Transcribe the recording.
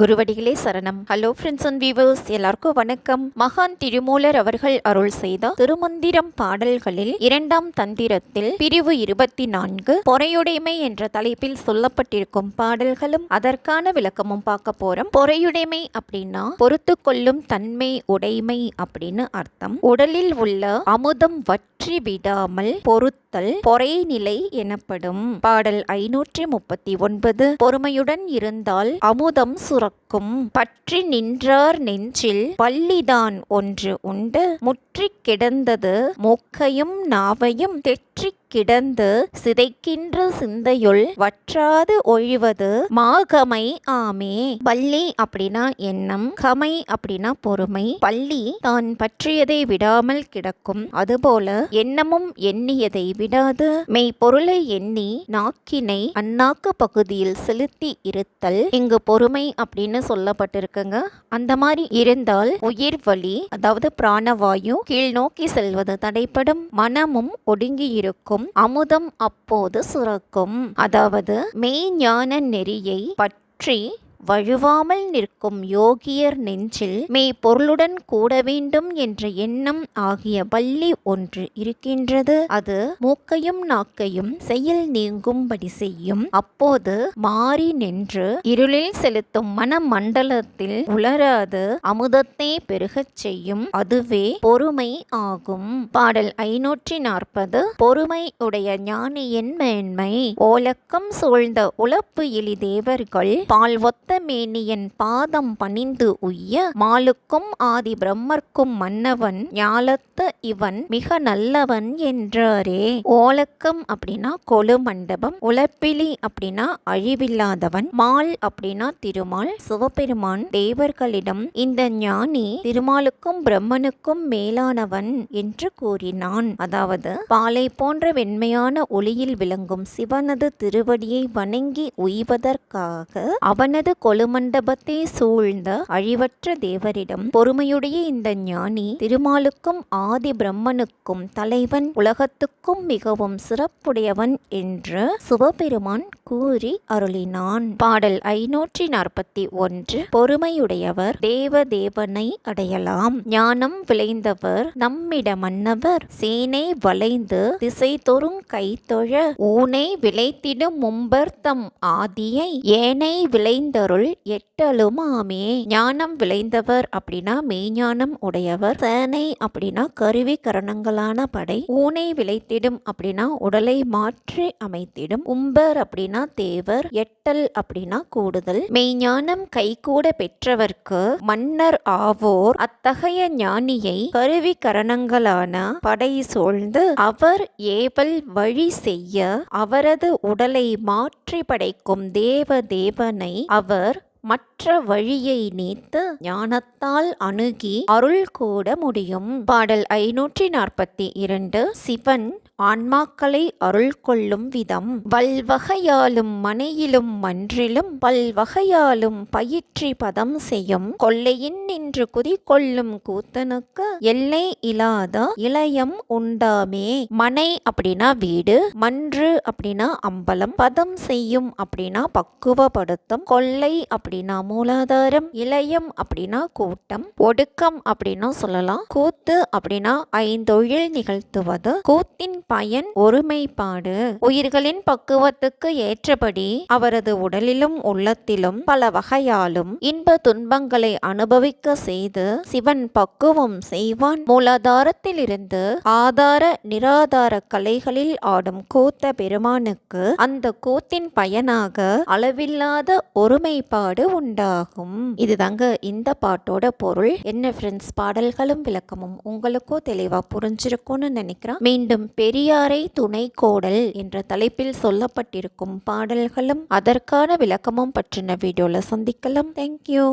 குருவடிகளே சரணம். Hello friends and viewers எல்லாருக்கும் வணக்கம். மகான் திருமூலர் அவர்கள் அருள் செய்த திருமந்திரம் பாடல்களில் இரண்டாம் தந்திரத்தில் பிரிவு இருபத்தி நான்கு பொறையுடைமை என்ற தலைப்பில் சொல்லப்பட்டிருக்கும் பாடல்களும் அதற்கான விளக்கமும் பார்க்க போறோம். பொறையுடைமை அப்படின்னா பொறுத்து கொள்ளும் தன்மை உடைமை அப்படின்னு அர்த்தம். உடலில் உள்ள அமுதம் வற்றி விடாமல் பொறுத்தல் பொறைநிலை எனப்படும். பாடல் ஐநூற்றி முப்பத்தி ஒன்பது பொறுமையுடன் இருந்தால் அமுதம் சுரக்கும். பற்றி நின்றார் நெஞ்சில் பள்ளிதான் ஒன்று உண்டு. முற்றி கிடந்தது மூக்கையும் நாவையும். தெற்றிக் கிடந்து சிதைக்கின்ற சிந்தையுள் வற்றாது ஒழிவது மாகமை ஆமே. பள்ளி அப்படின்னா எண்ணம் கமை அப்படின்னா பொறுமை. பள்ளி தான் பற்றியதை விடாமல் கிடக்கும். அதுபோல எண்ணமும் எண்ணியதை விடாது. மெய் பொருளை எண்ணி நாக்கினை அந்நாக்கு பகுதியில் செலுத்தி இருத்தல். இங்கு பொறுமை அப்படின்னு சொல்லப்பட்டிருக்குங்க. அந்த மாதிரி இருந்தால் உயிர் வலி அதாவது பிராணவாயு கீழ் நோக்கி செல்வது தடைப்படும் மனமும் ஒடுங்கி இருக்கும் அமுதம் அப்போது சுரக்கும். அதாவது மெய்ஞான நெறியை பற்றி வழுவாமல் நிற்கும் யோகியர் நெஞ்சில் மெய் பொருளுடன் கூட வேண்டும் என்ற எண்ணம் ஆகிய பள்ளி ஒன்று இருக்கின்றது. அது மூக்கையும் நாக்கையும் செயல் நீங்கும்படி செய்யும். அப்போது மாறி நின்று இருளில் செலுத்தும் மனமண்டலத்தில் உலராது அமுதத்தை பெருகச் செய்யும். அதுவே பொறுமை ஆகும். பாடல் ஐநூற்றி நாற்பது. பொறுமை உடைய ஞானியின் மேன்மை. ஓலக்கம் சூழ்ந்த உழப்பு எலி தேவர்கள் பால் சப்தமேனியன் பாதம் பணிந்து உய்ய மாலுக்கும் ஆதி பிரம்மர்க்கும் மன்னவன் ஞாலத்த இவன் மிக நல்லவன் என்றாரே. ஓலக்கம் அப்படின்னா கொலு மண்டபம் உழப்பிலி அப்படின்னா அழிவில்லாதவன் மால் அப்படின்னா திருமால் சிவபெருமான் தேவர்களிடம் இந்த ஞானி திருமாலுக்கும் பிரம்மனுக்கும் மேலானவன் என்று கூறினான். அதாவது பாலை போன்ற வெண்மையான ஒளியில் விளங்கும் சிவனது திருவடியை வணங்கி உய்வதற்காக அவனது கொலுமண்டபத்தை சூழ்ந்த அழிவற்ற தேவரிடம் பொறுமையுடைய இந்த ஞானி திருமாலுக்கும் ஆதி பிரம்மனுக்கும் தலைவன் உலகத்துக்கும் மிகவும் சிறப்புடையவன் என்று சிவபெருமான் கூறி அருளினான். பாடல் ஐநூற்றி நாற்பத்தி ஒன்று. பொறுமையுடையவர் தேவ தேவனை அடையலாம். ஞானம் விளைந்தவர் நம்மிட மன்னவர் சேனை வளைந்து திசை தொறும் கைத்தொழ. ஊனை விளைத்திடும் மும்பர்த்தம் ஆதியை. ஏனை விளைந்தருள் எட்டலுமாமே ஞானம் விளைந்தவர் அப்படின்னா மெய்ஞானம் உடையவர். சேனை அப்படின்னா கருவி கரணங்களான படை. ஊனை விளைத்திடும் அப்படின்னா உடலை மாற்றி அமைத்திடும். உம்பர் அப்படின்னா தேவர். எட்டல் அப்படின்னா கூடுதல். மெய்ஞானம் கைகூட பெற்றவர்க்கு மன்னர் ஆவோர். அத்தகைய ஞானியை கருவி கரணங்களான படை சூழ்ந்து அவர் ஏவல் வழி செய்ய அவரது உடலை மாற்றி படைக்கும் தேவ தேவனை அவர் மற்ற வழியை நீத்து ஞானத்தால் அணுகி அருள் கூட முடியும். பாடல் ஐநூற்றி நாற்பத்தி இரண்டு சிவன் ஆன்மாக்களை அருள் கொள்ளும் விதம். வல்வகையாலும் மனையிலும் மன்றிலும் பல்வகையாலும் பயிற்றி பதம் செய்யும். கொள்ளையின் நின்று குதிகொள்ளும் கூத்தனுக்கு எல்லை இல்லாத இளையம் உண்டாமே. மனை அப்படின்னா வீடு மன்று அப்படின்னா அம்பலம். பதம் செய்யும் அப்படின்னா பக்குவப்படுத்தும். கொள்ளை அப்படின்னா மூலாதாரம். இளையம் அப்படின்னா கூட்டம். ஒடுக்கம் அப்படின்னா சொல்லலாம். கூத்து அப்படின்னா ஐந்தொழில் நிகழ்த்துவது. கூத்தின் பயன் ஒருமைப்பாடு. உயிர்களின் பக்குவத்துக்கு ஏற்றபடி அவரது உடலிலும் உள்ளத்திலும் பல வகையாலும் இன்ப துன்பங்களை அனுபவிக்க செய்து சிவன் பக்குவம் செய்வான். மூலாதாரத்திலிருந்து ஆதார நிராதார கலைகளில் ஆடும் கூத்த பெருமானுக்கு அந்த கூத்தின் பயனாக அளவில்லாத ஒருமைப்பாடு உண்டாகும். இதுதாங்க இந்த பாட்டோட பொருள். என்ன ஃப்ரெண்ட்ஸ் பாடல்களும் விளக்கமும் உங்களுக்கோ தெளிவா புரிஞ்சிருக்கும்னு நினைக்கிறேன். மீண்டும் பே பெரியாரை துணை கோடல் என்ற தலைப்பில் சொல்லப்பட்டிருக்கும் பாடல்களும் அதற்கான விளக்கமும் பற்றின வீடியோவில் சந்திக்கலாம். தேங்க்யூ